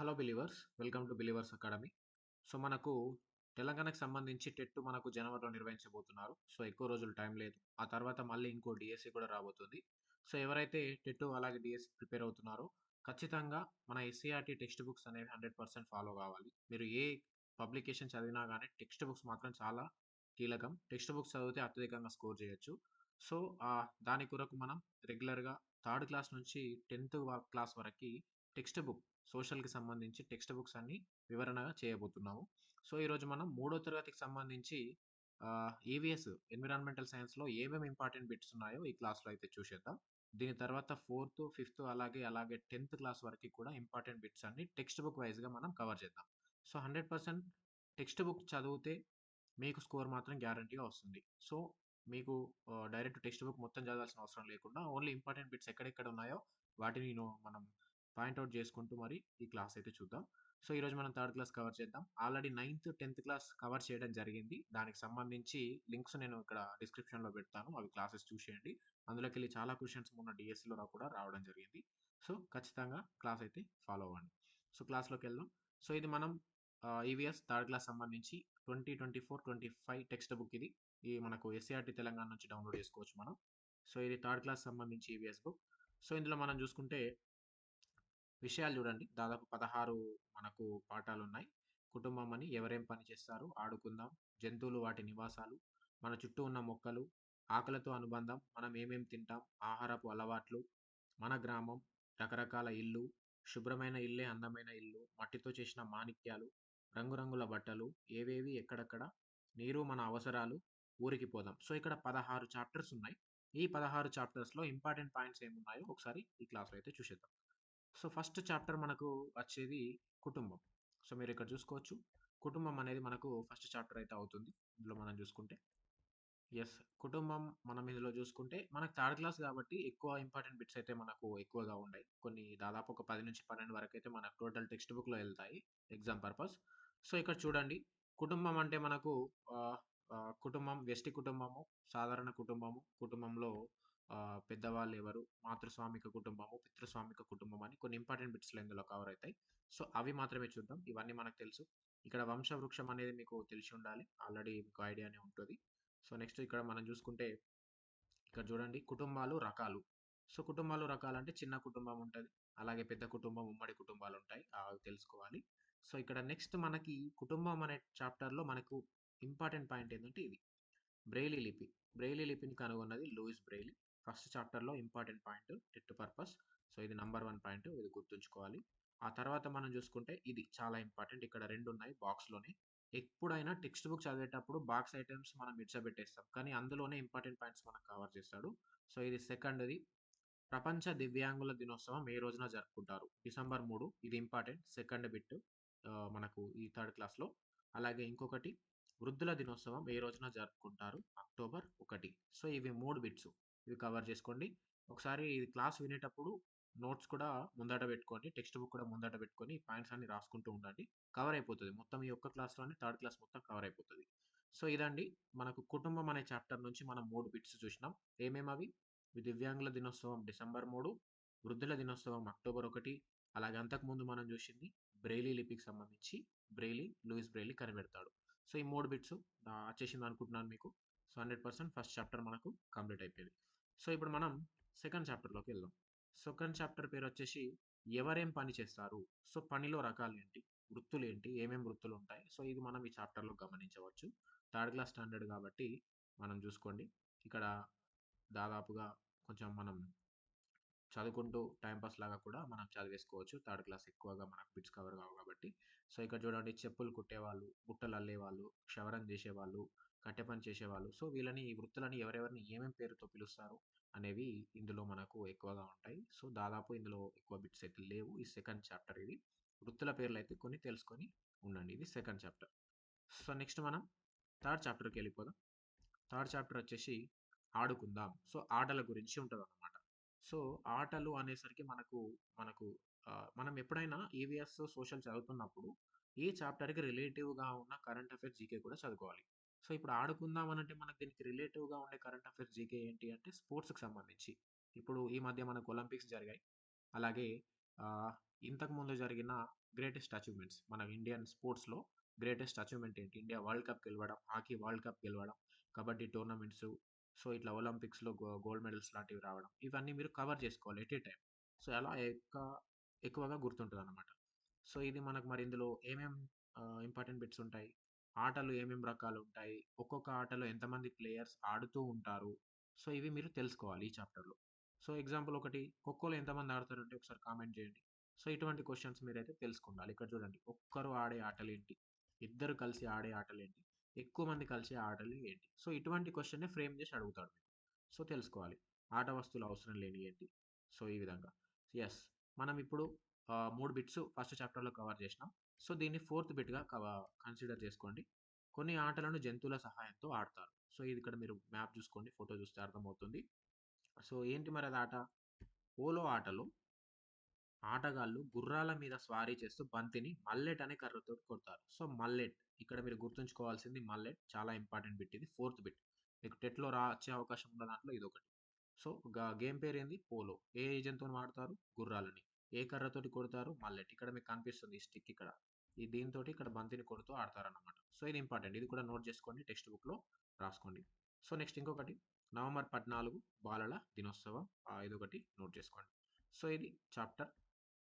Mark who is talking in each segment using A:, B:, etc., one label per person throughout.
A: Hello believers welcome to believers academy. So మనకు తెలంగాణకు సంబంధించి టెట్ మనకు జనవరిలో నిర్వహించబోతున్నారు. సో ఎక్కువ రోజులు టైం లేదు. ఆ తర్వాత మళ్ళీ ఇంకో డిఎస్సి కూడా రాబోతుంది. సో ఎవరైతే టెట్ అలాగే డిఎస్సి ప్రిపేర్ అవుతున్నారో ఖచ్చితంగా మన ఎస్సీఆర్టీ టెక్స్ట్ బుక్స్ అనేవి హండ్రెడ్ పర్సెంట్ ఫాలో కావాలి. మీరు ఏ పబ్లికేషన్ చదివినా కానీ టెక్స్ట్ బుక్స్ మాత్రం చాలా కీలకం. టెక్స్ట్ బుక్స్ చదివితే అత్యధికంగా స్కోర్ చేయొచ్చు. సో దాని కొరకు మనం రెగ్యులర్గా థర్డ్ క్లాస్ నుంచి టెన్త్ క్లాస్ వరకు టెక్స్ట్ బుక్ సోషల్కి సంబంధించి టెక్స్ట్ బుక్స్ అన్ని వివరణగా చేయబోతున్నాము. సో ఈరోజు మనం మూడో తరగతికి సంబంధించి ఈవీఎస్ ఎన్విరాన్మెంటల్ సైన్స్లో ఏమేమి ఇంపార్టెంట్ బిట్స్ ఉన్నాయో ఈ క్లాస్లో అయితే చూసేద్దాం. దీని తర్వాత ఫోర్త్ ఫిఫ్త్ అలాగే అలాగే టెన్త్ క్లాస్ వరకు కూడా ఇంపార్టెంట్ బిట్స్ అన్ని టెక్స్ట్ బుక్ వైజ్గా మనం కవర్ చేద్దాం. So hundred percent text book చదివితే మీకు స్కోర్ మాత్రం గ్యారంటీగా వస్తుంది. సో మీకు డైరెక్ట్ టెక్స్ట్ బుక్ మొత్తం చదవాల్సిన అవసరం లేకుండా ఓన్లీ ఇంపార్టెంట్ బిట్స్ ఎక్కడెక్కడ ఉన్నాయో వాటిని మనం పాయింట్అవుట్ చేసుకుంటూ మరి ఈ క్లాస్ అయితే చూద్దాం. సో ఈరోజు మనం థర్డ్ క్లాస్ కవర్ చేద్దాం. Already ninth tenth class cover చేయడం జరిగింది. దానికి సంబంధించి లింక్స్ నేను ఇక్కడ డిస్క్రిప్షన్లో పెడతాను. అవి క్లాసెస్ చూసేయండి. అందులోకి వెళ్ళి చాలా క్వశ్చన్స్ మొన్న డిఎస్సిలో కూడా రావడం జరిగింది. సో ఖచ్చితంగా క్లాస్ అయితే ఫాలో అవ్వండి. సో క్లాస్లోకి వెళ్దాం. సో ఇది మనం ఈవీఎస్ థర్డ్ క్లాస్ సంబంధించి twenty twenty four twenty five text book ఇది. ఈ మనకు ఎస్సీఆర్టీ తెలంగాణ నుంచి డౌన్లోడ్ చేసుకోవచ్చు మనం. సో ఇది థర్డ్ క్లాస్ సంబంధించి ఈవీఎస్ బుక్. సో ఇందులో మనం చూసుకుంటే విషయాలు చూడండి. దాదాపు పదహారు మనకు పాఠాలు ఉన్నాయి కుటుంబం అని ఎవరేం పని చేస్తారు ఆడుకుందాం. జంతువులు వాటి నివాసాలు మన చుట్టూ ఉన్న మొక్కలు ఆకలితో అనుబంధం మనం ఏమేం తింటాం ఆహారపు అలవాట్లు మన గ్రామం రకరకాల ఇల్లు శుభ్రమైన ఇల్లే అందమైన ఇల్లు మట్టితో చేసిన మాణిక్యాలు రంగురంగుల బట్టలు ఏవేవి ఎక్కడెక్కడ నీరు మన అవసరాలు ఊరికి పోదాం. సో ఇక్కడ పదహారు చాప్టర్స్ ఉన్నాయి. ఈ పదహారు చాప్టర్స్లో ఇంపార్టెంట్ పాయింట్స్ ఏమున్నాయో ఒకసారి ఈ క్లాస్లో అయితే చూసేద్దాం. సో ఫస్ట్ చాప్టర్ మనకు వచ్చేది కుటుంబం. సో మీరు ఇక్కడ చూసుకోవచ్చు. కుటుంబం అనేది మనకు ఫస్ట్ చాప్టర్ అయితే అవుతుంది ఇందులో మనం చూసుకుంటే. ఎస్ కుటుంబం మనం ఇందులో చూసుకుంటే మనకు థర్డ్ క్లాస్ కాబట్టి ఎక్కువ ఇంపార్టెంట్ బిట్స్ అయితే మనకు ఎక్కువగా ఉన్నాయి కొన్ని దాదాపు ఒక పది నుంచి పన్నెండు వరకు అయితే మనకు టోటల్ టెక్స్ట్ బుక్లో వెళ్తాయి ఎగ్జామ్ పర్పస్. సో ఇక్కడ చూడండి. కుటుంబం అంటే మనకు కుటుంబం వ్యష్టి కుటుంబము సాధారణ కుటుంబము కుటుంబంలో పెద్దవాళ్ళు ఎవరు? మాతృస్వామిక కుటుంబము పితృస్వామిక కుటుంబం అని కొన్ని ఇంపార్టెంట్ బిట్స్లో ఇందులో కవర్ అవుతాయి. సో అవి మాత్రమే చూద్దాం. ఇవన్నీ మనకు తెలుసు. ఇక్కడ వంశవృక్షం అనేది మీకు తెలిసి ఉండాలి. ఆల్రెడీ మీకు ఐడియానే ఉంటుంది. సో నెక్స్ట్ ఇక్కడ మనం చూసుకుంటే ఇక్కడ చూడండి. కుటుంబాలు రకాలు. సో కుటుంబాలు రకాలు అంటే చిన్న కుటుంబం ఉంటుంది. అలాగే పెద్ద కుటుంబం ఉమ్మడి కుటుంబాలు ఉంటాయి. అవి తెలుసుకోవాలి. సో ఇక్కడ నెక్స్ట్ మనకి కుటుంబం అనే చాప్టర్లో మనకు ఇంపార్టెంట్ పాయింట్ ఏంటంటే ఇది. బ్రెయిలీ లిపి. బ్రెయిలీ లిపిని కనుగొన్నది లూయిస్ బ్రెయిలీ. ఫస్ట్ చాప్టర్లో important point TET purpose. So ఇది నంబర్ వన్ పాయింట్ ఇది గుర్తుంచుకోవాలి. ఆ తర్వాత మనం చూసుకుంటే ఇది చాలా ఇంపార్టెంట్. ఇక్కడ రెండు ఉన్నాయి బాక్స్లోనే. ఎప్పుడైనా టెక్స్ట్ బుక్ చదివేటప్పుడు బాక్స్ ఐటమ్స్ మనం ఇడ్చబెట్టేస్తాం కానీ అందులోనే ఇంపార్టెంట్ పాయింట్స్ మనం కవర్ చేస్తాడు. సో ఇది సెకండ్ది. ప్రపంచ దివ్యాంగుల దినోత్సవం ఏ రోజున జరుపుకుంటారు? డిసెంబర్ మూడు. ఇది ఇంపార్టెంట్. సెకండ్ బిట్ మనకు ఈ థర్డ్ క్లాస్లో. అలాగే ఇంకొకటి వృద్ధుల దినోత్సవం ఏ రోజున జరుపుకుంటారు? అక్టోబర్ ఒకటి. సో ఇవి మూడు బిట్స్. ఇది కవర్ చేసుకోండి. ఒకసారి ఇది క్లాస్ వినేటప్పుడు నోట్స్ కూడా ముందట పెట్టుకోండి. టెక్స్ట్ బుక్ కూడా ముందట పెట్టుకొని పాయింట్స్ అన్ని రాసుకుంటూ ఉండండి. కవర్ అయిపోతుంది. మొత్తం ఈ ఒక్క క్లాస్లోనే థర్డ్ క్లాస్ మొత్తం కవర్ అయిపోతుంది. సో ఇదండి. మనకు కుటుంబం అనే చాప్టర్ నుంచి మనం మూడు బిట్స్ చూసినాం. ఏమేమి అవి? దివ్యాంగుల దినోత్సవం డిసెంబర్ మూడు వృద్ధుల దినోత్సవం అక్టోబర్ ఒకటి అలాగే అంతకుముందు మనం చూసింది బ్రెయిలీ లిపికి సంబంధించి బ్రెయిలీ లూయిస్ బ్రెయిలీ కనిపెడతాడు. సో ఈ మూడు బిట్స్ వచ్చేసింది అనుకుంటున్నాను మీకు. So hundred percent first chapter మనకు కంప్లీట్ అయిపోయింది. సో ఇప్పుడు మనం సెకండ్ చాప్టర్లోకి వెళ్దాం. సెకండ్ చాప్టర్ పేరు వచ్చేసి ఎవరేం పని చేస్తారు? సో పనిలో రకాలు ఏంటి? వృత్తులు ఏంటి? ఏమేమి వృత్తులు ఉంటాయి? సో ఇది మనం ఈ చాప్టర్లో గమనించవచ్చు. థర్డ్ క్లాస్ స్టాండర్డ్ కాబట్టి మనం చూసుకోండి. ఇక్కడ దాదాపుగా కొంచెం మనం చదువుకుంటూ టైంపాస్ లాగా కూడా మనం చదివేసుకోవచ్చు. థర్డ్ క్లాస్ ఎక్కువగా మనకు బిట్స్ కవర్ కావు కాబట్టి. సో ఇక్కడ చూడండి చెప్పులు కుట్టేవాళ్ళు బుట్టలు అల్లేవాళ్ళు క్షవరం చేసేవాళ్ళు కట్టె పని చేసేవాళ్ళు. సో వీళ్ళని ఈ వృత్తులని ఎవరెవరిని ఏమేమి పేరుతో పిలుస్తారు అనేవి ఇందులో మనకు ఎక్కువగా ఉంటాయి. సో దాదాపు ఇందులో ఎక్కువ బిట్స్ అయితే లేవు. ఈ సెకండ్ చాప్టర్ ఇది. వృత్తుల పేర్లు అయితే కొన్ని తెలుసుకొని ఉండండి. ఇది సెకండ్ చాప్టర్. సో నెక్స్ట్ మనం థర్డ్ చాప్టర్కి వెళ్ళిపోదాం. థర్డ్ చాప్టర్ వచ్చేసి ఆడుకుందాం. సో ఆటల గురించి ఉంటుంది అన్నమాట సో ఆటలు అనేసరికి మనకు మనకు మనం ఎప్పుడైనా ఈవీఎస్ సోషల్ చదువుతున్నప్పుడు ఏ చాప్టర్కి రిలేటివ్గా ఉన్న కరెంట్ అఫైర్స్ జీకే కూడా చదువుకోవాలి. సో ఇప్పుడు ఆడుకుందాం అనంటే మనకు దీనికి రిలేటివ్గా ఉండే కరెంట్ అఫైర్స్ జీకే ఏంటి అంటే స్పోర్ట్స్కి సంబంధించి. ఇప్పుడు ఈ మధ్య మనకు ఒలింపిక్స్ జరిగాయి. అలాగే ఇంతకుముందు జరిగిన గ్రేటెస్ట్ అచీవ్‌మెంట్స్ మన ఇండియన్ స్పోర్ట్స్‌లో గ్రేటెస్ట్ అచీవ్‌మెంట్ ఏంటి? ఇండియా వరల్డ్ కప్ గెలవడం, హాకీ వరల్డ్ కప్ గెలవడం, కబడ్డీ టోర్నమెంట్స్ సో, ఇట్లా ఒలింపిక్స్‌లో గో గోల్డ్ మెడల్స్ లాంటివి రావడం. ఇవన్నీ మీరు కవర్ చేసుకోవాలి ఎట్ ఏ టైం సో, అలా ఎక్క ఎక్కువగా గుర్తుంటదనమాట. సో, ఇది మనకు మరి ఇందులో ఏమేం ఇంపార్టెంట్ బిట్స్ ఉంటాయి? ఆటలు ఏమేం రకాలుంటాయి? ఒక్కొక్క ఆటలో ఎంతమంది ప్లేయర్స్ ఆడుతూ ఉంటారు? సో, ఇవి మీరు తెలుసుకోవాలి ఈ చాప్టర్‌లో. సో, ఎగ్జాంపుల్ ఒకటి ఖోఖోలో ఎంతమంది ఆడతారంటే ఒకసారి కామెంట్ చేయండి. సో, ఇటువంటి క్వశ్చన్స్ మీరైతే తెలుసుకుండాలి. ఇక్కడ చూడండి ఒక్కరు ఆడే ఆటలేంటి? ఇద్దరు కలిసి ఆడే ఆటలేంటి? ఎక్కువ మంది కలిసే ఆటలు ఏంటి? సో, ఇటువంటి క్వెషన్‌నే ఫ్రేమ్ చేసి అడుగుతాడు మీకు. సో, తెలుసుకోవాలి. ఆట వస్తువులు అవసరం లేని ఏంటి? సో, ఈ విధంగా. ఎస్ మనం ఇప్పుడు మూడు బిట్స్ ఫస్ట్ చాప్టర్‌లో కవర్ చేసినాం. సో, దీన్ని ఫోర్త్ బిట్‌గా కవ కన్సిడర్ చేసుకోండి. కొన్ని ఆటలను జంతువుల సహాయంతో ఆడతారు. సో, ఇది ఇక్కడ మీరు మ్యాప్ చూసుకోండి. ఫోటో చూస్తే అర్థమవుతుంది. సో, ఏంటి మరి అది ఆట? పోలో ఆటలో ఆటగాళ్ళు గుర్రాల మీద స్వారీ చేస్తూ బంతిని మల్లెట్ అనే కర్రతోటి కొడతారు. సో, మల్లెట్ ఇక్కడ మీరు గుర్తుంచుకోవాల్సింది మల్లెట్ చాలా ఇంపార్టెంట్ బిట్ ఇది. Fourth bit. మీకు టెట్‌లో రా వచ్చే అవకాశం ఉన్న దాంట్లో ఇదొకటి. సో, గేమ్ గేమ్ ఏంది పోలో. ఏ ఏజెంట్తో ఆడతారు గుర్రాలని. ఏ కర్రతోటి కొడతారు? మల్లెట్. ఇక్కడ మీకు కనిపిస్తుంది ఈ స్టిక్ ఇక్కడ. ఈ దీనితోటి ఇక్కడ బంతిని కొడుతూ ఆడతారనమాట సో, ఇది ఇంపార్టెంట్. ఇది కూడా నోట్ చేసుకోండి. టెక్స్ట్ బుక్‌లో రాసుకోండి. సో, నెక్స్ట్ ఇంకొకటి నవంబర్ 14 బాలల దినోత్సవం. ఇదొకటి నోట్ చేసుకోండి. సో, ఇది చాప్టర్.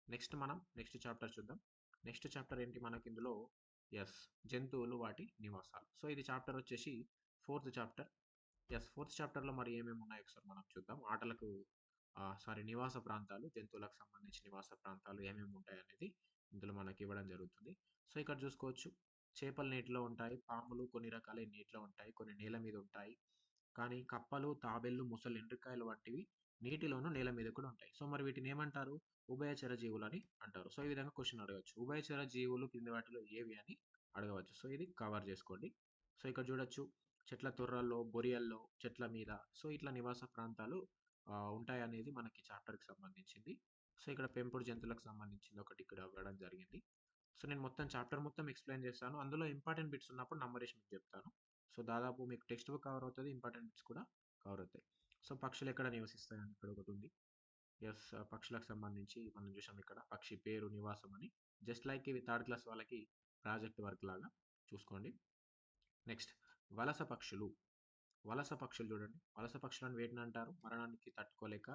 A: నెక్స్ట్ మనం నెక్స్ట్ చాప్టర్ చూద్దాం. నెక్స్ట్ చాప్టర్ ఏంటి మనకి ఇందులో ఎస్ జంతువులు వాటి నివాసాలు. సో, ఇది చాప్టర్ వచ్చేసి ఫోర్త్ చాప్టర్. ఎస్ ఫోర్త్ చాప్టర్‌లో మరి ఏమేమి ఉన్నాయో ఒకసారి మనం చూద్దాం. ఆటలకు సారీ నివాస ప్రాంతాలు, జంతువులకు సంబంధించి నివాస ప్రాంతాలు ఏమేమి ఉంటాయి అనేది ఇందులో మనకి ఇవ్వడం జరుగుతుంది. సో, ఇక్కడ చూసుకోవచ్చు. చేపలు నీటిలో ఉంటాయి. పాములు కొన్ని రకాలైన నీటిలో ఉంటాయి. కొన్ని నేల మీద ఉంటాయి. కానీ కప్పలు, తాబెళ్ళు ముసలు ఎండ్రికాయలు వంటివి నీటిలోను, నేల మీద కూడా ఉంటాయి. సో, మరి వీటిని ఏమంటారు? ఉభయచర అని అంటారు. సో, ఈ విధంగా క్వశ్చన్ అడగొచ్చు. ఉభయచర జీవులు కింది వాటిలో ఏవి అని అడగవచ్చు. సో, ఇది కవర్ చేసుకోండి. సో, ఇక్కడ చూడొచ్చు. చెట్ల తొర్రల్లో, బొరియల్లో, చెట్ల మీద సో, ఇట్లా నివాస ప్రాంతాలు ఆహ్, ఉంటాయనేది మనకి చాప్టర్‌కి సంబంధించింది. సో, ఇక్కడ పెంపుడు జంతువులకు సంబంధించింది ఒకటి ఇక్కడ ఇవ్వడం జరిగింది. సో, నేను మొత్తం చాప్టర్ మొత్తం ఎక్స్‌ప్లెయిన్ చేస్తాను. అందులో ఇంపార్టెంట్ బిట్స్ ఉన్నప్పుడు నంబరేషన్ మీకు చెప్తాను. సో, దాదాపు మీకు టెక్స్ట్ బుక్ కవర్ అవుతుంది ఇంపార్టెంట్ బిట్స్ కూడా కవర్ అవుతాయి. సో, పక్షులు ఎక్కడ నివసిస్తాయని ఇక్కడ ఒకటి ఉంది ఎస్ పక్షులకు సంబంధించి మనం చూసాం ఇక్కడ. పక్షి పేరు, నివాసం అని. జస్ట్ లైక్ ఇవి థర్డ్ క్లాస్ వాళ్ళకి ప్రాజెక్ట్ వర్క్ లాగా చూసుకోండి. నెక్స్ట్ వలస పక్షులు. వలస పక్షులు చూడండి. వలస పక్షులను వేటినంటారు? మరణానికి తట్టుకోలేక,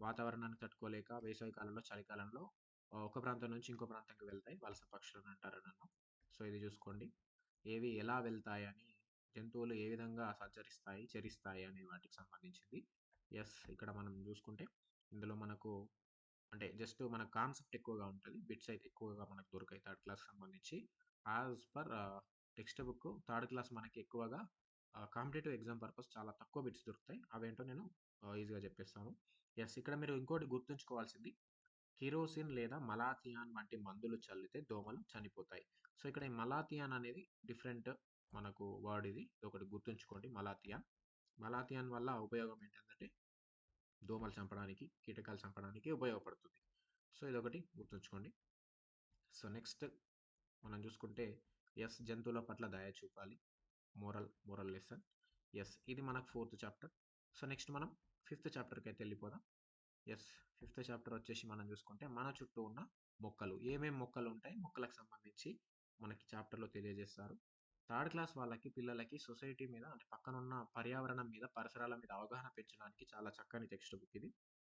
A: వాతావరణానికి తట్టుకోలేక వేసవి కాలంలో, చలికాలంలో ఒక ప్రాంతం నుంచి ఇంకో ప్రాంతంకి వెళ్తాయి. వలస పక్షులని అంటారు నన్ను సో, ఇది చూసుకోండి. ఏవి ఎలా వెళ్తాయని, జంతువులు ఏ విధంగా సంచరిస్తాయి, చరిస్తాయి అనే వాటికి సంబంధించింది. ఎస్ ఇక్కడ మనం చూసుకుంటే ఇందులో మనకు అంటే జస్ట్ మన కాన్సెప్ట్ ఎక్కువగా ఉంటుంది బిట్స్ అయితే ఎక్కువగా మనకు దొరుకుతాయి థర్డ్ క్లాస్‌కి సంబంధించి. As per text book third class మనకి ఎక్కువగా కాంపిటేటివ్ ఎగ్జామ్ పర్పస్ చాలా తక్కువ బిట్స్ దొరుకుతాయి. అవేంటో నేను ఈజీగా చెప్పేస్తాను. ఎస్ ఇక్కడ మీరు ఇంకోటి గుర్తుంచుకోవాల్సింది కిరోసిన్ లేదా మలాథియాన్ వంటి మందులు చల్లితే దోమలు చనిపోతాయి. సో, ఇక్కడ ఈ మలాథియాన్ అనేది డిఫరెంట్ మనకు వర్డ్ ఇది. ఒకటి గుర్తుంచుకోండి మలాథియాన్. మలాథియాన్ వల్ల ఉపయోగం ఏంటంటే దోమలు చంపడానికి, కీటకాలు చంపడానికి ఉపయోగపడుతుంది. సో, ఇదొకటి గుర్తుంచుకోండి. సో, నెక్స్ట్ మనం చూసుకుంటే ఎస్ జంతువుల పట్ల దయ చూపాలి. Moral moral lesson. ఎస్ ఇది మనకు ఫోర్త్ చాప్టర్. సో, నెక్స్ట్ మనం ఫిఫ్త్ చాప్టర్కి అయితే వెళ్ళిపోదాం ఎస్ ఫిఫ్త్ చాప్టర్ వచ్చేసి మనం చూసుకుంటే మన చుట్టూ ఉన్న మొక్కలు. ఏమేమి మొక్కలు ఉంటాయి మొక్కలకు సంబంధించి మనకి చాప్టర్‌లో తెలియజేస్తారు. థర్డ్ క్లాస్ వాళ్ళకి, పిల్లలకి సొసైటీ మీద అంటే పక్కనున్న పర్యావరణం మీద, పరిసరాల మీద అవగాహన పెంచడానికి చాలా చక్కని టెక్స్ట్ బుక్ ఇది.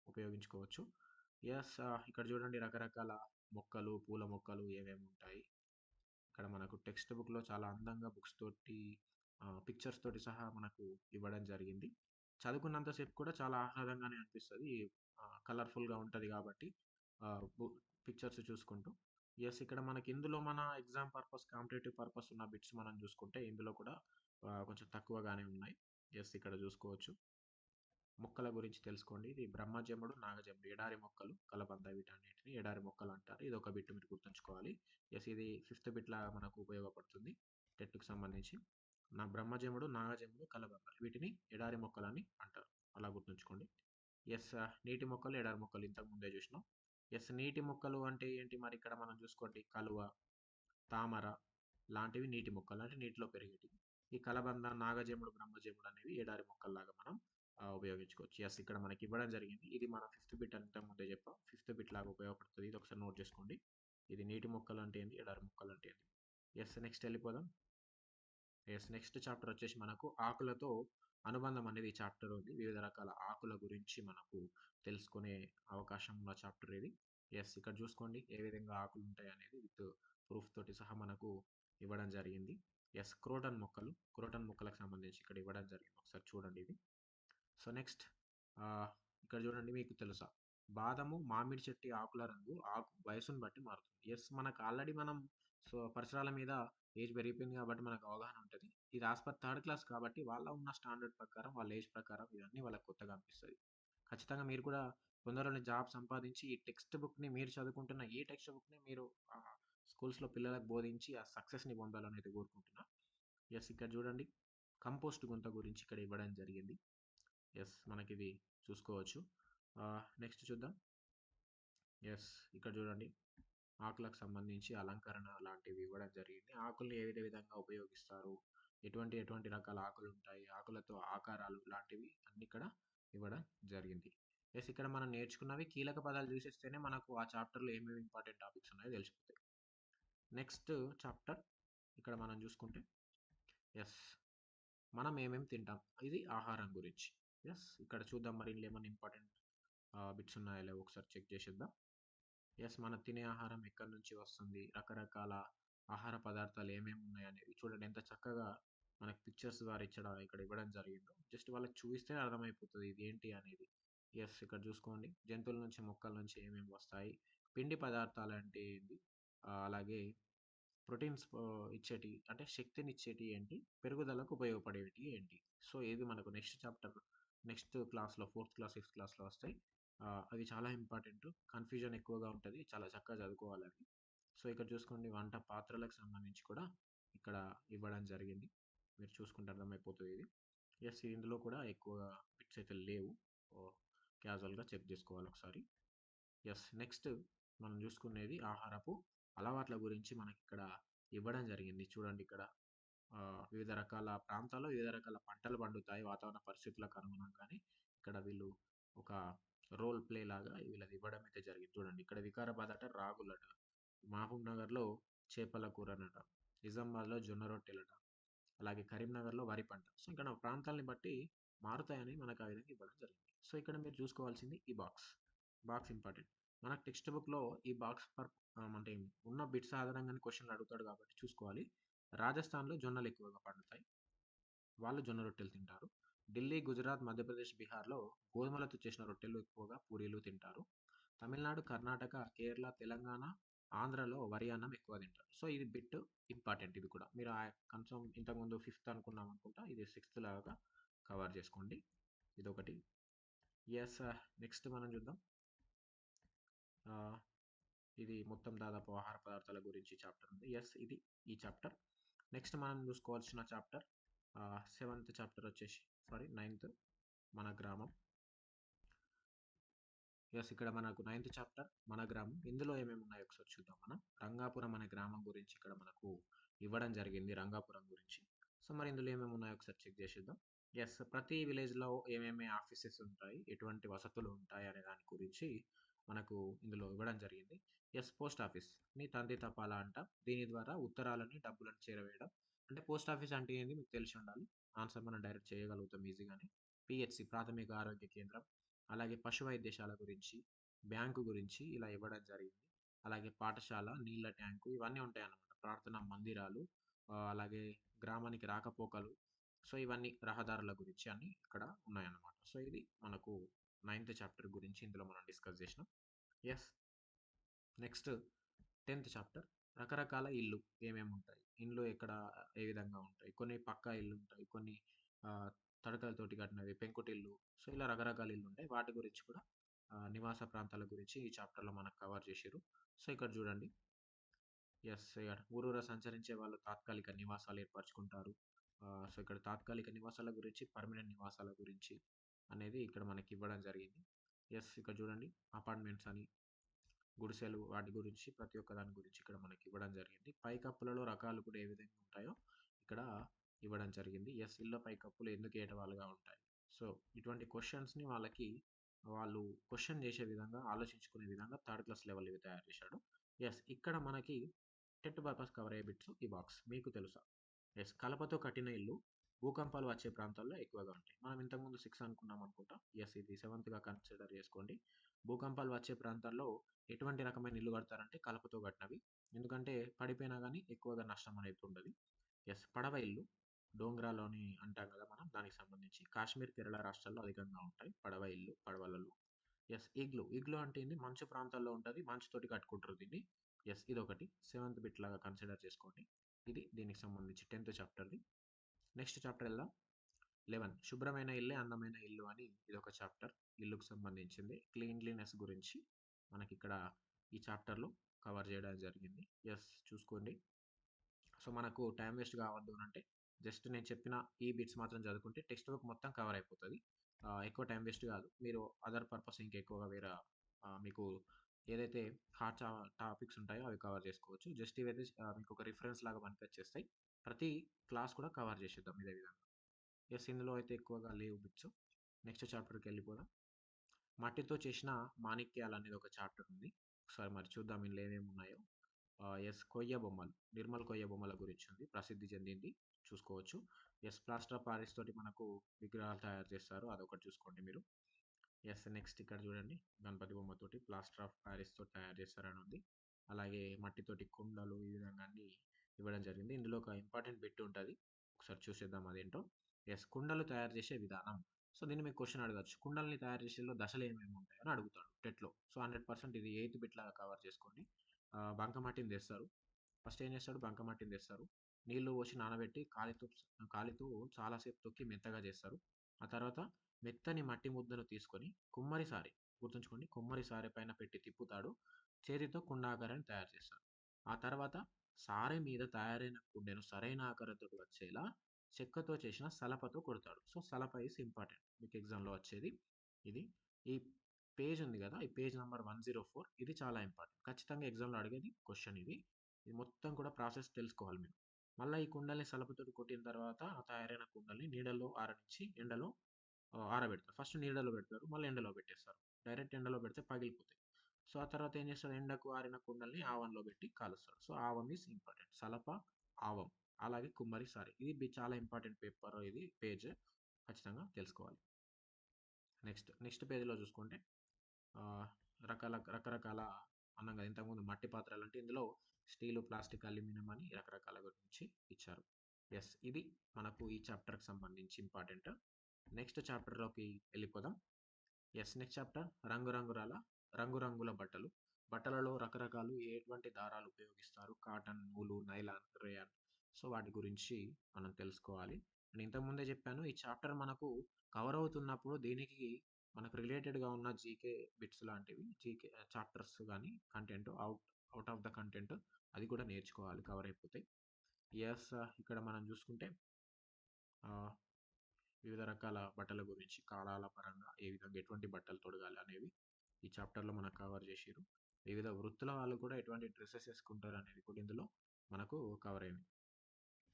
A: ఉపయోగించుకోవచ్చు. ఎస్ ఇక్కడ చూడండి రకరకాల మొక్కలు, పూల మొక్కలు ఏమేమి ఉంటాయి. ఇక్కడ మనకు టెక్స్ట్ బుక్‌లో చాలా అందంగా బుక్స్ తోటి పిక్చర్స్ తోటి సహా మనకు ఇవ్వడం జరిగింది. చదువుకున్నంతసేపు కూడా చాలా ఆహ్లాదంగానే అనిపిస్తుంది కలర్‌ఫుల్‌గా ఉంటుంది కాబట్టి పిక్చర్స్ చూసుకుంటూ. ఎస్ ఇక్కడ మనకి ఇందులో మన ఎగ్జామ్ పర్పస్, కాంపిటేటివ్ పర్పస్ ఉన్న బిట్స్ మనం చూసుకుంటే ఇందులో కూడా కొంచెం తక్కువగానే ఉన్నాయి. ఎస్ ఇక్కడ చూసుకోవచ్చు. మొక్కల గురించి తెలుసుకోండి. ఇది బ్రహ్మజముడు, నాగజముడు ఎడారి మొక్కలు, కలబంద వీటన్నిటిని ఎడారి మొక్కలు అంటారు ఇది ఒక బిట్ మీరు గుర్తుంచుకోవాలి. ఎస్ ఇది ఫిఫ్త్ బిట్‌లాగా మనకు ఉపయోగపడుతుంది. టెట్కు సంబంధించి. నా బ్రహ్మజముడు, నాగజముడు, కలబంద వీటిని ఎడారి మొక్కలని అంటారు. అలా గుర్తుంచుకోండి. ఎస్ నీటి మొక్కలు, ఎడారి మొక్కలు ఇంతకు ముందే చూసినాం. ఎస్ నీటి మొక్కలు అంటే ఏంటి మరి ఇక్కడ మనం చూసుకోండి. కలువ, తామర లాంటివి నీటి మొక్కలు. అంటే నీటిలో పెరిగేటివి. ఈ కలబంద, నాగజముడు, బ్రహ్మజముడు అనేవి ఎడారి మొక్కల్లాగా మనం ఉపయోగించుకోవచ్చు. ఎస్ ఇక్కడ మనకి ఇవ్వడం జరిగింది. ఇది మన ఫిఫ్త్ బిట్ అని ముందే చెప్పాం. ఫిఫ్త్ బిట్ లాగా ఉపయోగపడుతుంది ఇది ఒకసారి నోట్ చేసుకోండి. ఇది నీటి మొక్కలు అంటే ఏంటి ఎడారి మొక్కలు అంటే ఏంది? ఎస్ నెక్స్ట్ వెళ్ళిపోదాం ఎస్ నెక్స్ట్ చాప్టర్ వచ్చేసి మనకు ఆకులతో అనుబంధం అనేది ఈ చాప్టర్ ఉంది. వివిధ రకాల ఆకుల గురించి మనకు తెలుసుకునే అవకాశం ఉన్న చాప్టర్ ఇది. ఎస్ ఇక్కడ చూసుకోండి ఏ విధంగా ఆకులు ఉంటాయి అనేది విత్ ప్రూఫ్ తోటి సహా మనకు ఇవ్వడం జరిగింది. ఎస్ క్రోటన్ మొక్కలు, క్రోటన్ మొక్కలకు సంబంధించి ఇక్కడ ఇవ్వడం జరిగింది. ఒకసారి చూడండి ఇది. సో నెక్స్ట్ ఇక్కడ చూడండి మీకు తెలుసా? బాదము, మామిడి చెట్టు ఆకుల రంగు ఆకు వయసును బట్టి మారుతుంది. ఎస్ మనకు ఆల్రెడీ మనం సో పరిసరాల మీద ఏజ్ పెరిగిపోయింది కాబట్టి మనకు అవగాహన ఉంటుంది ఇది ఆస్పర్ థర్డ్ క్లాస్ కాబట్టి వాళ్ళ ఉన్న స్టాండర్డ్ ప్రకారం, వాళ్ళ ఏజ్ ప్రకారం ఇవన్నీ వాళ్ళకి కొత్తగా అనిపిస్తుంది ఖచ్చితంగా మీరు కూడా తొందరలోనే జాబ్ సంపాదించి ఈ టెక్స్ట్ బుక్‌ని మీరు చదువుకుంటున్న ఈ టెక్స్ట్ బుక్‌ని మీరు స్కూల్స్‌లో పిల్లలకు బోధించి ఆ సక్సెస్‌ని పొందాలని అయితే కోరుకుంటున్నా. ఎస్ ఇక్కడ చూడండి. కంపోస్ట్ గుంత గురించి ఇక్కడ ఇవ్వడం జరిగింది. ఎస్ మనకి ఇది చూసుకోవచ్చు. నెక్స్ట్ చూద్దాం. ఎస్ ఇక్కడ చూడండి. ఆకులకు సంబంధించి అలంకరణ లాంటివి ఇవ్వడం జరిగింది. ఆకుల్ని ఏ విధంగా ఉపయోగిస్తారు? ఎటువంటి ఎటువంటి రకాల ఆకులు ఉంటాయి ఆకులతో ఆకారాలు లాంటివి అన్నీ ఇక్కడ ఇవ్వడం జరిగింది. ఎస్ ఇక్కడ మనం నేర్చుకున్నవి కీలక పదాలు చూసేస్తేనే మనకు ఆ చాప్టర్‌లో ఏమేమి ఇంపార్టెంట్ టాపిక్స్ ఉన్నాయో తెలిసిపోతాయి. నెక్స్ట్ చాప్టర్ ఇక్కడ మనం చూసుకుంటే ఎస్ మనం ఏమేమి తింటాం? ఇది ఆహారం గురించి. ఎస్ ఇక్కడ చూద్దాం మరి ఇందులో ఇంపార్టెంట్ బిట్స్ ఉన్నాయో లేవో ఒకసారి చెక్ చేసేద్దాం. ఎస్ మనం తినే ఆహారం ఎక్కడి నుంచి వస్తుంది? రకరకాల ఆహార పదార్థాలు ఏమేమి ఉన్నాయనేవి చూడండి ఎంత చక్కగా మనకు పిక్చర్స్ ద్వారా ఇచ్చడం ఇక్కడ ఇవ్వడం జరిగిందో. జస్ట్ వాళ్ళకి చూస్తే అర్థమైపోతుంది ఇది ఏంటి అనేది. ఎస్ ఇక్కడ చూసుకోండి. జంతువుల నుంచి, మొక్కల నుంచి ఏమేమి వస్తాయి? పిండి పదార్థాలంటే ఏంటి? అలాగే ప్రోటీన్స్ ఇచ్చేటి అంటే శక్తిని ఇచ్చేటి ఏంటి? పెరుగుదలకు ఉపయోగపడేవి ఏంటి? సో ఇది మనకు నెక్స్ట్ చాప్టర్ నెక్స్ట్ క్లాస్‌లో ఫోర్త్ క్లాస్, ఫిఫ్త్ క్లాస్‌లో వస్తాయి. అది చాలా ఇంపార్టెంట్. కన్‌ఫ్యూజన్ ఎక్కువగా ఉంటుంది చాలా చక్కగా చదువుకోవాలని సో ఇక్కడ చూసుకోండి వంట పాత్రలకు సంబంధించి కూడా ఇక్కడ ఇవ్వడం జరిగింది. మీరు చూసుకుంటే అర్థమైపోతుంది ఇది. ఎస్ ఇందులో కూడా ఎక్కువగా బిట్స్ అయితే లేవు. క్యాజువల్‌గా చెక్ చేసుకోవాలి ఒకసారి. ఎస్ నెక్స్ట్ మనం చూసుకునేది ఆహారపు అలవాట్ల గురించి మనకి ఇక్కడ ఇవ్వడం జరిగింది. చూడండి ఇక్కడ వివిధ రకాల ప్రాంతాల్లో వివిధ రకాల పంటలు పండుతాయి. వాతావరణ పరిస్థితులకు అనుగుణంగానే ఇక్కడ వీళ్ళు ఒక రోల్ ప్లే లాగా వీళ్ళది ఇవ్వడం అయితే జరిగింది. చూడండి ఇక్కడ వికారాబాద్ అట రాగులట, మహబూబ్ నగర్‌లో చేపల కూరనట, నిజామాబాద్‌లో జొన్న రొట్టెలట, అలాగే కరీంనగర్‌లో వరి పంట. సో ఇక్కడ ప్రాంతాల్ని బట్టి మారుతాయని మనకు ఆ విధంగా ఇవ్వడం జరిగింది. సో ఇక్కడ మీరు చూసుకోవాల్సింది ఈ బాక్స్. Box important. మనకు టెక్స్ట్ బుక్‌లో ఈ బాక్స్ పర్ అంటే ఉన్న బిట్స్ ఆధారంగానే క్వశ్చన్లు అడుగుతాడు కాబట్టి చూసుకోవాలి. రాజస్థాన్‌లో జొన్నలు ఎక్కువగా పండుతాయి. వాళ్ళు జొన్న రొట్టెలు తింటారు. ఢిల్లీ, గుజరాత్, మధ్యప్రదేశ్, బీహార్‌లో గోధుమలతో చేసిన రొట్టెలు ఎక్కువగా పూరీలు తింటారు. తమిళనాడు, కర్ణాటక, కేరళ, తెలంగాణ, ఆంధ్రలో వరి అన్నం ఎక్కువ తింటారు. సో ఇది బిట్ ఇంపార్టెంట్ ఇది కూడా. మీరు కన్ఫర్మ్ ఇంతకుముందు ఫిఫ్త్ అనుకున్నాం అనుకుంటా. ఇది సిక్స్త్ లాగా కవర్ చేసుకోండి. ఇదొకటి. ఎస్ నెక్స్ట్ మనం చూద్దాం. ఇది మొత్తం దాదాపు ఆహార పదార్థాల గురించి చాప్టర్ ఉంది. ఎస్ ఇది ఈ చాప్టర్. నెక్స్ట్ మనం చూసుకోవాల్సిన చాప్టర్ సెవెంత్ చాప్టర్ వచ్చేసి సారీ నైన్త్ మన గ్రామం. ఎస్ ఇక్కడ మనకు నైన్త్ చాప్టర్ మన గ్రామం. ఇందులో ఏమేమి ఉన్నాయో ఒకసారి చూద్దాం మనం. రంగాపురం అనే గ్రామం గురించి ఇక్కడ మనకు ఇవ్వడం జరిగింది. రంగాపురం గురించి. సో మరి ఇందులో ఏమేమి ఉన్నాయో ఒకసారి చెక్ చేసేద్దాం. ఎస్ ప్రతి విలేజ్‌లో ఏమేమి ఆఫీసెస్ ఉంటాయి? ఎటువంటి వసతులు ఉంటాయి? అనే దాని గురించి మనకు ఇందులో ఇవ్వడం జరిగింది. ఎస్ పోస్ట్ ఆఫీస్‌ని తంతి తపాలా అంటాం. దీని ద్వారా ఉత్తరాలని, డబ్బులను చేరవేయడం. అంటే పోస్ట్ ఆఫీస్ అంటే ఏంది మీకు తెలిసి ఉండాలి. ఆన్సర్ మనం డైరెక్ట్ చేయగలుగుతాం ఈజీగానే. పిహెచ్సి ప్రాథమిక ఆరోగ్య కేంద్రం. అలాగే పశు వైద్యశాల గురించి, బ్యాంకు గురించి ఇలా ఇవ్వడం జరిగింది. అలాగే పాఠశాల, నీళ్ళ ట్యాంకు ఇవన్నీ ఉంటాయన్నమాట. ప్రార్థనా మందిరాలు అలాగే గ్రామానికి రాకపోకలు. సో ఇవన్నీ రహదారుల గురించి అన్ని ఇక్కడ ఉన్నాయన్నమాట. సో ఇది మనకు నైన్త్ చాప్టర్ గురించి ఇందులో మనం డిస్కస్ చేసినాం. ఎస్ నెక్స్ట్ 10థ్ చాప్టర్ రకరకాల ఇల్లు ఏమేమి ఉంటాయి? ఇండ్లు ఎక్కడ ఏ విధంగా ఉంటాయి? కొన్ని పక్కా ఇల్లుంటాయి. కొన్ని తడకలతోటి కట్టినవి పెంకుటిల్లు. సో ఇలా రకరకాల ఇల్లు ఉంటాయి వాటి గురించి కూడా నివాస ప్రాంతాల గురించి ఈ చాప్టర్‌లో మనకు కవర్ చేసిర్రు. సో ఇక్కడ చూడండి. ఎస్ ఇక్కడ ఊరూరా సంచరించే వాళ్ళు తాత్కాలిక నివాసాలు ఏర్పరచుకుంటారు. సో ఇక్కడ తాత్కాలిక నివాసాల గురించి, పర్మనెంట్ నివాసాల గురించి అనేది ఇక్కడ మనకి ఇవ్వడం జరిగింది. ఎస్ ఇక్కడ చూడండి అపార్ట్మెంట్స్ అని, గుడిసెలు వాటి గురించి ప్రతి ఒక్క దాని గురించి ఇక్కడ మనకి ఇవ్వడం జరిగింది. పైకప్పులలో రకాలు కూడా ఏ విధంగా ఉంటాయో ఇక్కడ ఇవ్వడం జరిగింది. ఎస్ ఇళ్ళ పైకప్పులు ఎందుకు ఏటవాలుగా ఉంటాయి? సో ఇటువంటి క్వశ్చన్స్ని వాళ్ళకి వాళ్ళు క్వశ్చన్ చేసే విధంగా ఆలోచించుకునే విధంగా థర్డ్ క్లాస్ లెవెల్ ఇవి తయారు చేశాడు ఎస్ ఇక్కడ మనకి టెట్ పర్పస్ కవర్ అయ్యే బిట్స్ ఈ బాక్స్ మీకు తెలుసా ఎస్ కలపతో కట్టిన ఇల్లు భూకంపాలు వచ్చే ప్రాంతాల్లో ఎక్కువగా ఉంటాయి. మనం ఇంతకుముందు సిక్స్ అనుకున్నాం అనుకుంటా. ఎస్ ఇది సెవెంత్గా కన్సిడర్ చేసుకోండి. భూకంపాలు వచ్చే ప్రాంతాల్లో ఎటువంటి రకమైన ఇల్లు కడతారంటే కలపతో కట్టినవి. ఎందుకంటే పడిపోయినా కానీ ఎక్కువగా నష్టం అనేది ఉండదు. ఎస్ పడవ ఇల్లు డోంగ్రాలోని అంటాం కదా మనం దానికి సంబంధించి. కాశ్మీర్ కేరళ రాష్ట్రాల్లో అధికంగా ఉంటాయి పడవ ఇల్లు పడవలలో. ఎస్ ఇగ్లు. ఇగ్లు అంటే ఏంది? మంచు ప్రాంతాల్లో ఉంటుంది మంచుతోటి కట్టుకుంటారు దీన్ని. ఎస్ ఇది ఒకటి సెవెంత్ బిట్ లాగా కన్సిడర్ చేసుకోండి. ఇది దీనికి సంబంధించి టెన్త్ చాప్టర్ది నెక్స్ట్ చాప్టర్ ఎలా లెవెన్. శుభ్రమైన ఇల్లే అందమైన ఇల్లు అని ఇది ఒక చాప్టర్. ఇల్లుకు సంబంధించింది. క్లీన్లీనెస్ గురించి మనకి ఇక్కడ ఈ చాప్టర్లో కవర్ చేయడం జరిగింది. ఎస్ చూసుకోండి. సో మనకు టైం వేస్ట్ కావద్దు అని అంటే జస్ట్ నేను చెప్పిన ఈ బిట్స్ మాత్రం చదువుకుంటే టెక్స్ట్ బుక్ మొత్తం కవర్ అయిపోతుంది. ఎక్కువ టైం వేస్ట్ కాదు. మీరు అదర్ పర్పస్ ఇంకా ఎక్కువగా వేరే మీకు ఏదైతే హాట్ టాపిక్స్ ఉంటాయో అవి కవర్ చేసుకోవచ్చు. జస్ట్ ఇవైతే మీకు ఒక రిఫరెన్స్ లాగా మనకి వచ్చేస్తాయి ప్రతి క్లాస్ కూడా కవర్ చేసేద్దాం ఇదే విధంగా. ఎస్ ఇందులో అయితే ఎక్కువగా లేవు బిట్స్. నెక్స్ట్ చాప్టర్కి వెళ్ళిపోదాం. మట్టితో చేసిన మాణిక్యాలు అనేది ఒక చాప్టర్ ఉంది. ఒకసారి మరి చూద్దాం ఇందులో ఏమేమి ఉన్నాయో. ఎస్ కొయ్య బొమ్మలు. నిర్మల్ కొయ్య బొమ్మల గురించి ఉంది. ప్రసిద్ధి చెందింది. చూసుకోవచ్చు. ఎస్ ప్లాస్టర్ ఆఫ్ పారిస్ తోటి మనకు విగ్రహాలు తయారు చేస్తారు. అదొకటి చూసుకోండి మీరు. ఎస్ నెక్స్ట్ ఇక్కడ చూడండి. గణపతి బొమ్మతోటి ప్లాస్టర్ ఆఫ్ ప్యారిస్తో తయారు చేస్తారని ఉంది అలాగే మట్టితోటి కుండలు ఈ విధంగా అన్ని ఇవ్వడం జరిగింది. ఇందులో ఒక ఇంపార్టెంట్ బిట్ ఉంటుంది. ఒకసారి చూసేద్దాం అదేంటో. ఎస్ కుండలు తయారు చేసే విధానం. సో దీన్ని మీకు క్వశ్చన్ అడగచ్చు. కుండల్ని తయారు చేసేలో దశలు ఏమేమి ఉంటాయని అడుగుతాడు టెట్లో. సో హండ్రెడ్ పర్సెంట్ ఇది ఎయిత్ బిట్ లాగా కవర్ చేసుకోండి. ఆ, బంకమట్టిని తెస్తారు. ఫస్ట్ ఏం చేస్తాడు? బంకమట్టిని తెస్తారు. నీళ్ళు పోసి నానబెట్టి కాలితో కాలితో చాలాసేపు తొక్కి మెత్తగా చేస్తారు. ఆ తర్వాత మెత్తని మట్టి ముద్దను తీసుకొని కుమ్మరిసారి గుర్తుంచుకోండి కుమ్మరి సారె పైన పెట్టి తిప్పుతాడు. చేతితో కుండాకారాన్ని తయారు చేస్తాడు. ఆ తర్వాత సారె మీద తయారైన కుండెను సరైన ఆకారంతో వచ్చేలా చెక్కతో చేసిన సలపతో కొడతాడు. సో సలప ఇస్ ఇంపార్టెంట్ మీకు ఎగ్జామ్లో వచ్చేది ఇది. ఈ పేజ్ ఉంది కదా ఈ page number one zero four ఇది చాలా ఇంపార్టెంట్. ఖచ్చితంగా ఎగ్జామ్లో అడిగేది క్వశ్చన్ ఇది. ఇది మొత్తం కూడా ప్రాసెస్ తెలుసుకోవాలి మీరు. మళ్ళీ ఈ కుండల్ని సలపతో కొట్టిన తర్వాత ఆ తయారైన కుండల్ని నీడలో ఆరనించి ఎండలో ఆరబెడతారు. ఫస్ట్ నీడలో పెడతారు. మళ్ళీ ఎండలో పెట్టేస్తారు. డైరెక్ట్ ఎండలో పెడితే పగిలిపోతాయి. సో ఆ తర్వాత ఏం చేస్తారు? ఎండకు ఆరిన కుండల్ని ఆవంలో పెట్టి కాలుస్తారు. సో ఆవం ఈజ్ ఇంపార్టెంట్. సలప ఆవం. అలాగే కుమ్మరి సారీ. ఇది చాలా ఇంపార్టెంట్ పేపర్. ఇది పేజ్. ఖచ్చితంగా తెలుసుకోవాలి. నెక్స్ట్ నెక్స్ట్ పేజీలో చూసుకుంటే రకాల రకరకాల అన్నాం కదా ఇంతకుముందు మట్టి పాత్రలు అంటే ఇందులో స్టీలు ప్లాస్టిక్ అల్యూమినియం అని రకరకాల గురించి ఇచ్చారు. ఎస్ ఇది మనకు ఈ చాప్టర్కి సంబంధించి ఇంపార్టెంట్. నెక్స్ట్ చాప్టర్లోకి వెళ్ళిపోదాం. ఎస్ నెక్స్ట్ చాప్టర్ రంగురంగురాల రంగురంగుల బట్టలు. బట్టలలో రకరకాలు ఎటువంటి దారాలు ఉపయోగిస్తారు? కాటన్ నూలు నైలాన్ రేయాన్ సో వాటి గురించి మనం తెలుసుకోవాలి. నేను ఇంతకుముందే చెప్పాను ఈ చాప్టర్ మనకు కవర్ అవుతున్నప్పుడు దీనికి మనకు రిలేటెడ్గా ఉన్న జీకే బిట్స్ లాంటివి జీకే చాప్టర్స్ కానీ content out out of the content అది కూడా నేర్చుకోవాలి కవర్ అయిపోతాయి ఎస్ ఇక్కడ మనం చూసుకుంటే వివిధ రకాల బట్టల గురించి కాలాల పరంగా ఏ విధంగా ఎటువంటి బట్టలు తొడగాలి అనేవి ఈ చాప్టర్లో మనకు కవర్ చేసారు వివిధ వృత్తుల వాళ్ళు కూడా ఎటువంటి డ్రెస్సెస్ వేసుకుంటారు అనేది కూడా ఇందులో మనకు కవర్ అయింది.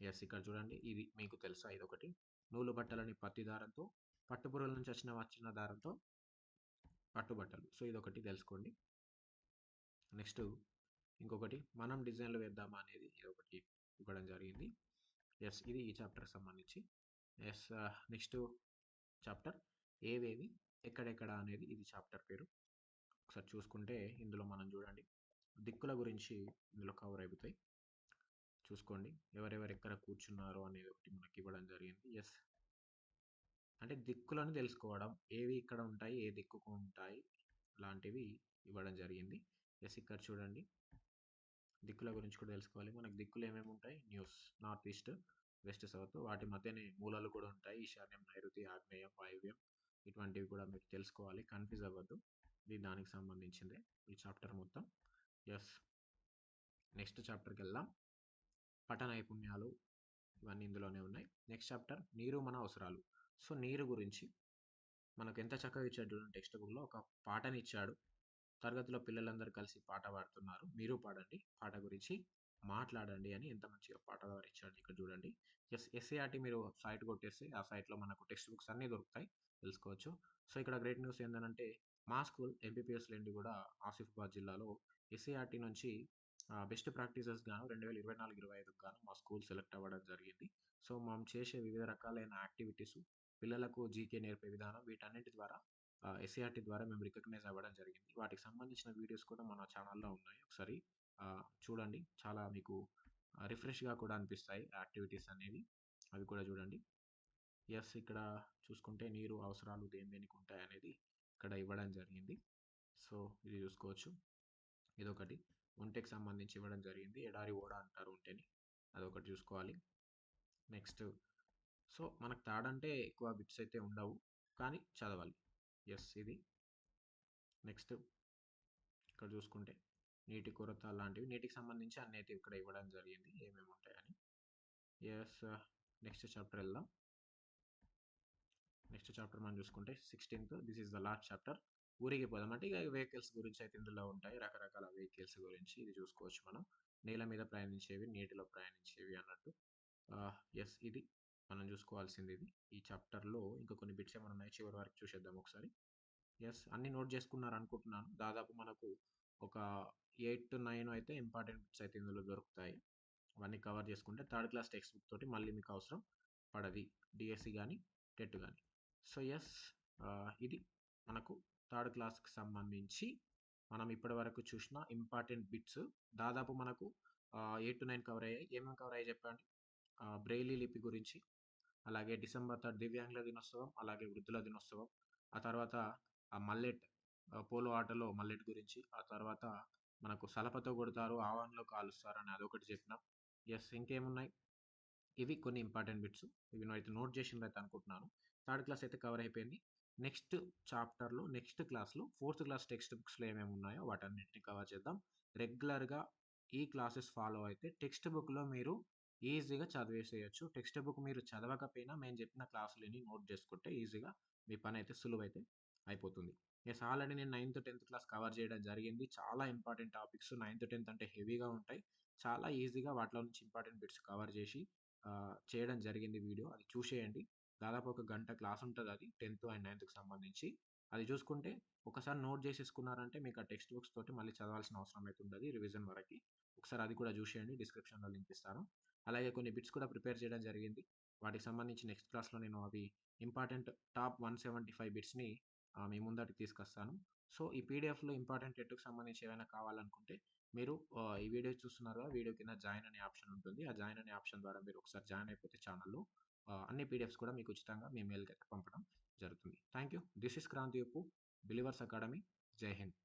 A: ఎస్ ఇక్కడ చూడండి ఇది మీకు తెలుసా ఇది ఒకటి నూలు బట్టలని పత్తి దారంతో పట్టుపురుగుల నుంచి వచ్చిన వచ్చిన దారంతో పట్టుబట్టలు సో ఇది ఒకటి తెలుసుకోండి. నెక్స్ట్ ఇంకొకటి మనం డిజైన్లు వేద్దామా అనేది ఇది ఒకటి ఇవ్వడం జరిగింది. ఎస్ ఇది ఈ చాప్టర్కి సంబంధించి. Yes next chapter. ఏవేవి ఎక్కడెక్కడ అనేది ఇది చాప్టర్ పేరు. ఒకసారి చూసుకుంటే ఇందులో మనం చూడండి. దిక్కుల గురించి ఇందులో కవర్ అయిపోతాయి. చూసుకోండి. ఎవరెవరు ఎక్కడ కూర్చున్నారో అనేది ఒకటి మనకి ఇవ్వడం జరిగింది. ఎస్. అంటే దిక్కులను తెలుసుకోవడం ఏవి ఇక్కడ ఉంటాయి ఏ దిక్కుకు ఉంటాయి లాంటివి ఇవ్వడం జరిగింది. ఎస్ ఇక్కడ చూడండి. దిక్కుల గురించి కూడా తెలుసుకోవాలి. మనకు దిక్కులు ఏమేమి ఉంటాయి? News north east west south వాటి మధ్యనే మూలాలు కూడా ఉంటాయి. ఈశాన్యం నైరుతి ఆగ్నేయం వాయువ్యం ఇటువంటివి కూడా మీరు తెలుసుకోవాలి. కన్ఫ్యూజ్ అవ్వద్దు. ఇది దానికి సంబంధించిందే ఈ చాప్టర్ మొత్తం. ఎస్ నెక్స్ట్ చాప్టర్కి వెళ్దాం. పట నైపుణ్యాలు ఇవన్నీ ఇందులోనే ఉన్నాయి. నెక్స్ట్ చాప్టర్ నీరు మన అవసరాలు. సో నీరు గురించి మనకు ఎంత చక్కగా ఇచ్చాడు చూడండి టెక్స్ట్ బుక్లో ఒక పాటని ఇచ్చాడు. తరగతిలో పిల్లలందరూ కలిసి పాట పాడుతున్నారు. మీరు పాడండి. పాట గురించి మాట్లాడండి అని ఎంత మంచిగా పాట ఇచ్చాడు ఇక్కడ చూడండి. ఎస్ ఎస్ఏఆర్టీ మీరు సైట్ కొట్టేస్తే ఆ సైట్లో మనకు టెక్స్ట్ బుక్స్ అన్నీ దొరుకుతాయి. తెలుసుకోవచ్చు. సో ఇక్కడ గ్రేట్ న్యూస్ ఏంటంటే మా స్కూల్ ఎంపీపీఎస్ లేండి కూడా ఆసిఫాబాద్ జిల్లాలో ఎస్ఏఆర్టీ నుంచి బెస్ట్ ప్రాక్టీసెస్ గాను రెండు వేల ఇరవై నాలుగు ఇరవై ఐదుకు గాను మా స్కూల్ సెలెక్ట్ అవ్వడం జరిగింది. సో మనం చేసే వివిధ రకాలైన యాక్టివిటీస్ పిల్లలకు జీకే నేర్పే విధానం వీటన్నిటి ద్వారా ఎస్ఏఆర్టీ ద్వారా మేము రికగ్నైజ్ అవ్వడం జరిగింది. వాటికి సంబంధించిన వీడియోస్ కూడా మన ఛానల్లో ఉన్నాయి. ఒకసారి చూడండి. చాలా మీకు రిఫ్రెష్గా కూడా అనిపిస్తాయి యాక్టివిటీస్ అనేవి. అవి కూడా చూడండి. ఎస్ ఇక్కడ చూసుకుంటే నీరు అవసరాలు దేని దేనికి ఉంటాయి అనేది ఇక్కడ ఇవ్వడం జరిగింది. సో ఇది చూసుకోవచ్చు. ఇదొకటి. ఒంటెకి సంబంధించి ఇవ్వడం జరిగింది. ఎడారి ఓడ అంటారు ఒంటెని. అదొకటి చూసుకోవాలి. నెక్స్ట్. సో మనకు తాడంటే ఎక్కువ బిట్స్ అయితే ఉండవు. కానీ చదవాలి. ఎస్ ఇది. నెక్స్ట్. ఇక్కడ చూసుకుంటే. నీటి కొరత లాంటివి నీటికి సంబంధించి అన్ని అయితే ఇక్కడ ఇవ్వడం జరిగింది. ఏమేమి ఉంటాయని. ఎస్ నెక్స్ట్ చాప్టర్ వెళ్దాం. నెక్స్ట్ చాప్టర్ మనం చూసుకుంటే sixteenth this is the last chapter ఊరికి పోదాం. అంటే ఇక వెహికల్స్ గురించి అయితే ఇందులో ఉంటాయి. రకరకాల వెహికల్స్ గురించి ఇది చూసుకోవచ్చు మనం. నేల మీద ప్రయాణించేవి నీటిలో ప్రయాణించేవి అన్నట్టు. Uh, ఎస్ ఇది మనం చూసుకోవాల్సింది ఇది. ఈ చాప్టర్లో ఇంకా కొన్ని బిట్స్ ఏమైనా ఉన్నాయి చివరి వరకు చూసేద్దాం ఒకసారి. ఎస్ అన్ని నోట్ చేసుకున్నారు అనుకుంటున్నాను దాదాపు మనకు ఒక ఎయిట్ టు నైన్ అయితే ఇంపార్టెంట్ బుక్స్ అయితే ఇందులో దొరుకుతాయి. అవన్నీ కవర్ చేసుకుంటే థర్డ్ క్లాస్ టెక్స్ట్ బుక్ తోటి మళ్ళీ మీకు అవసరం పడది. డిఎస్సి కానీ టెట్ కానీ సో ఎస్ ఇది మనకు థర్డ్ క్లాస్కి సంబంధించి మనం ఇప్పటి వరకు చూసిన ఇంపార్టెంట్ బిట్స్. దాదాపు మనకు ఎయిట్ టు నైన్ కవర్ అయ్యాయి. ఏమేమి కవర్ అయ్యాయి చెప్పండి? బ్రెయిలీ లిపి గురించి అలాగే డిసెంబర్ థర్డ్ దివ్యాంగుల దినోత్సవం అలాగే వృద్ధుల దినోత్సవం ఆ తర్వాత ఆ మల్లెట్ పోలో ఆటలో మల్లెట్ గురించి ఆ తర్వాత మనకు సలపతో కొడతారు ఆవాన్లో కాలుస్తారు అని అదొకటి చెప్పినాం. ఎస్ ఇంకేమున్నాయి? ఇవి కొన్ని ఇంపార్టెంట్ బిట్స్. ఇవి అయితే నోట్ చేసింది అయితే అనుకుంటున్నాను. థర్డ్ క్లాస్ అయితే కవర్ అయిపోయింది. నెక్స్ట్ చాప్టర్లో నెక్స్ట్ క్లాస్లో ఫోర్త్ క్లాస్ టెక్స్ట్ బుక్స్లో ఏమేమి ఉన్నాయో వాటన్నిటిని కవర్ చేద్దాం. రెగ్యులర్గా ఈ క్లాసెస్ ఫాలో అయితే టెక్స్ట్ బుక్లో మీరు ఈజీగా చదివేసేయచ్చు. టెక్స్ట్ బుక్ మీరు చదవకపోయినా మేము చెప్పిన క్లాసులని నోట్ చేసుకుంటే ఈజీగా మీ పని అయితే సులువైతే అయిపోతుంది. ఎస్ ఆల్రెడీ నేను నైన్త్ టెన్త్ క్లాస్ కవర్ చేయడం జరిగింది. చాలా ఇంపార్టెంట్ టాపిక్స్ నైన్త్ టెన్త్ అంటే హెవీగా ఉంటాయి. చాలా ఈజీగా వాటిలో నుంచి ఇంపార్టెంట్ బిట్స్ కవర్ చేసి చేయడం జరిగింది వీడియో అది చూసేయండి. దాదాపు ఒక గంట క్లాస్ ఉంటుంది అది టెన్త్ అండ్ నైన్త్కి సంబంధించి. అది చూసుకుంటే ఒకసారి నోట్ చేసేసుకున్నారంటే మీకు ఆ టెక్స్ట్ బుక్స్ తోటి మళ్ళీ చదవాల్సిన అవసరం అయితే ఉండదు రివిజన్ వరకు. ఒకసారి అది కూడా చూసేయండి. డిస్క్రిప్షన్లో లింక్ ఇస్తాను. అలాగే కొన్ని బిట్స్ కూడా ప్రిపేర్ చేయడం జరిగింది. వాటికి సంబంధించి నెక్స్ట్ క్లాస్లో నేను అవి important top one seventy five బిట్స్ని మీ ముందటికి తీసుకొస్తాను. సో ఈ పీడిఎఫ్లో ఇంపార్టెంట్ టెట్కు సంబంధించి ఏమైనా కావాలనుకుంటే మీరు ఈ వీడియో చూస్తున్నారు వీడియో కింద జాయిన్ అనే ఆప్షన్ ఉంటుంది. ఆ జాయిన్ అనే ఆప్షన్ ద్వారా మీరు ఒకసారి జాయిన్ అయిపోతే ఛానల్లో అన్ని పీడిఎఫ్స్ కూడా మీకు ఉచితంగా మీ మెయిల్కి అయితే పంపడం జరుగుతుంది. Thank you this is Kranthi Uppu believers academy. జై హింద్.